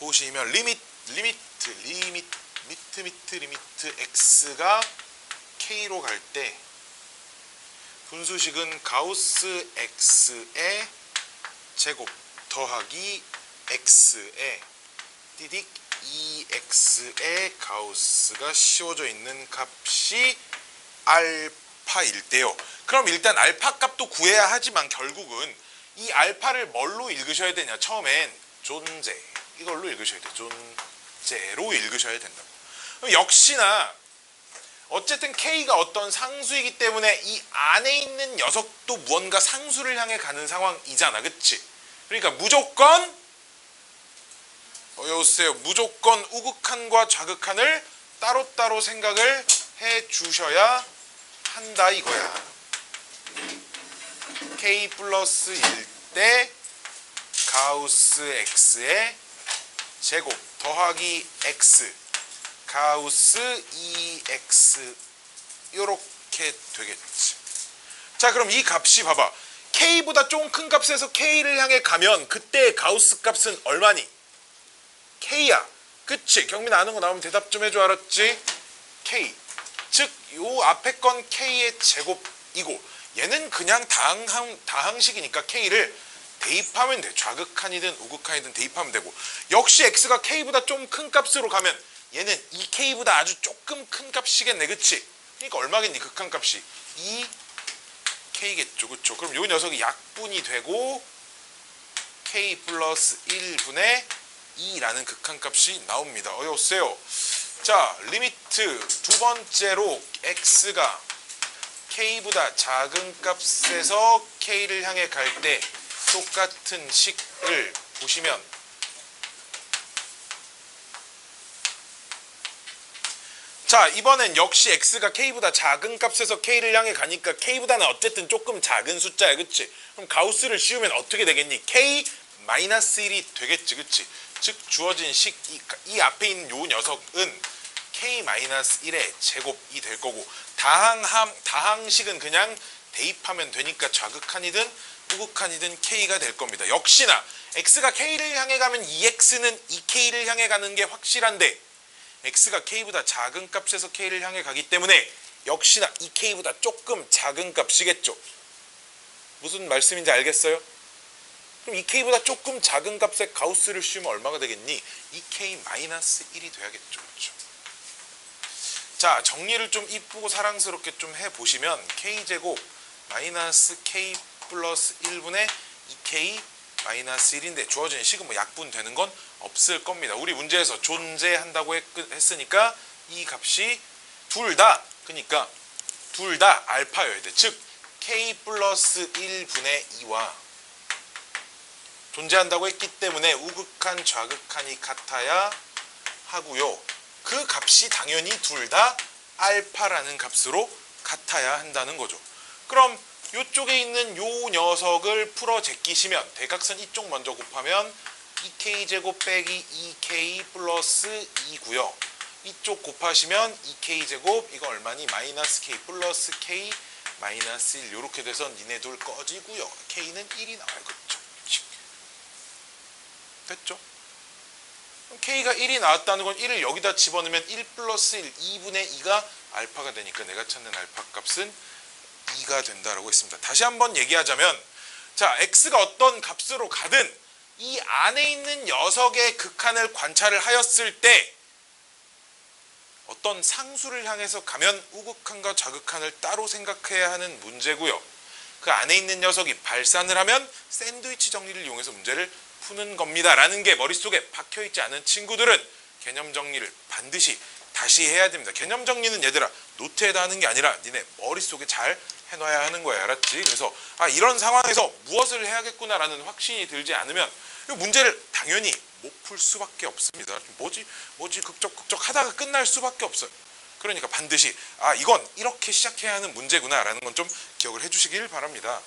보시면 리미트 리미트 리미트 미트 미트 리미트 x가 k로 갈 때 분수식은 가우스 x의 제곱 더하기 x의 디딕 2x의 가우스가 씌워져 있는 값이 알파일 때요. 그럼 일단 알파 값도 구해야 하지만 결국은 이 알파를 뭘로 읽으셔야 되냐? 처음엔 존재 이걸로 읽으셔야 돼. 존재로 읽으셔야 된다고. 역시나 어쨌든 k가 어떤 상수이기 때문에 이 안에 있는 녀석도 무언가 상수를 향해 가는 상황이잖아. 그치? 그러니까 무조건 어, 여보세요. 무조건 우극한과 좌극한을 따로따로 생각을 해 주셔야 한다 이거야. k 플러스 1 대 가우스 x의 제곱 더하기 x 가우스 2x 요렇게 되겠지. 자, 그럼 이 값이 봐봐. k보다 좀 큰 값에서 k를 향해 가면 그때 가우스 값은 얼마니? k야. 그치? 경민 아는 거 나오면 대답 좀 해줘 알았지? k. 즉, 요 앞에 건 k의 제곱이고 얘는 그냥 다항, 다항식이니까 k를 대입하면 돼. 좌극한이든 우극한이든 대입하면 되고 역시 x가 k보다 좀 큰 값으로 가면 얘는 2k보다 아주 조금 큰 값이겠네. 그치? 그러니까 얼마겠니? 극한 값이 2k겠죠. 그쵸? 그럼 요 녀석이 약분이 되고 k 플러스 1분의 2라는 극한값이 나옵니다. 어여오세요. 자, 리미트 두 번째로 x가 k보다 작은 값에서 k를 향해 갈 때 똑같은 식을 보시면 자 이번엔 역시 x가 k보다 작은 값에서 k를 향해 가니까 k보다는 어쨌든 조금 작은 숫자야 그치? 그럼 가우스를 씌우면 어떻게 되겠니? K 마이너스 1이 되겠지 그치? 즉 주어진 식 이 앞에 있는 요 녀석은 k 마이너스 1의 제곱이 될 거고 다항함 다항식은 그냥 대입하면 되니까 좌극한이든 우극한이든 k가 될 겁니다 역시나 x가 k를 향해 가면 2x는 2k를 향해 가는 게 확실한데 x가 k보다 작은 값에서 k를 향해 가기 때문에 역시나 이 k보다 조금 작은 값이겠죠. 무슨 말씀인지 알겠어요? 그럼 이 k보다 조금 작은 값에 가우스를 씌우면 얼마가 되겠니? 2k 마이너스 1이 돼야겠죠. 그렇죠? 자, 정리를 좀 이쁘고 사랑스럽게 좀 해보시면 k제곱 마이너스 k 플러스 1분의 2k 마이너스 1인데 주어진 식은 뭐 약분 되는 건 없을 겁니다. 우리 문제에서 존재한다고 했, 했으니까 이 값이 둘 다 그러니까 둘 다 알파여야 돼. 즉 k 플러스 1분의 2와 존재한다고 했기 때문에 우극한 좌극한이 같아야 하고요. 그 값이 당연히 둘 다 알파라는 값으로 같아야 한다는 거죠. 그럼 이쪽에 있는 요 녀석을 풀어 제끼시면 대각선 이쪽 먼저 곱하면 2k 제곱 빼기 2k 플러스 2고요. 이쪽 곱하시면 2k 제곱 이거 얼마니? 마이너스 k 플러스 k 마이너스 1 이렇게 돼서 니네 둘 꺼지고요. k는 1이 나와요. 그렇죠? 됐죠? k가 1이 나왔다는 건 1을 여기다 집어넣으면 1 플러스 1, 2분의 2가 알파가 되니까 내가 찾는 알파 값은 2가 된다라고 했습니다. 다시 한번 얘기하자면 자 x가 어떤 값으로 가든 이 안에 있는 녀석의 극한을 관찰을 하였을 때 어떤 상수를 향해서 가면 우극한과 좌극한을 따로 생각해야 하는 문제고요. 그 안에 있는 녀석이 발산을 하면 샌드위치 정리를 이용해서 문제를 푸는 겁니다라는 게 머릿속에 박혀 있지 않은 친구들은 개념 정리를 반드시 다시 해야 됩니다. 개념 정리는 얘들아 노트에다 하는 게 아니라 니네 머릿속에 잘 해놔야 하는 거야 알았지? 그래서 아 이런 상황에서 무엇을 해야겠구나라는 확신이 들지 않으면 이 문제를 당연히 못 풀 수밖에 없습니다. 뭐지 뭐지 극적 극적 하다가 끝날 수밖에 없어요. 그러니까 반드시 아 이건 이렇게 시작해야 하는 문제구나라는 건 좀 기억을 해주시길 바랍니다.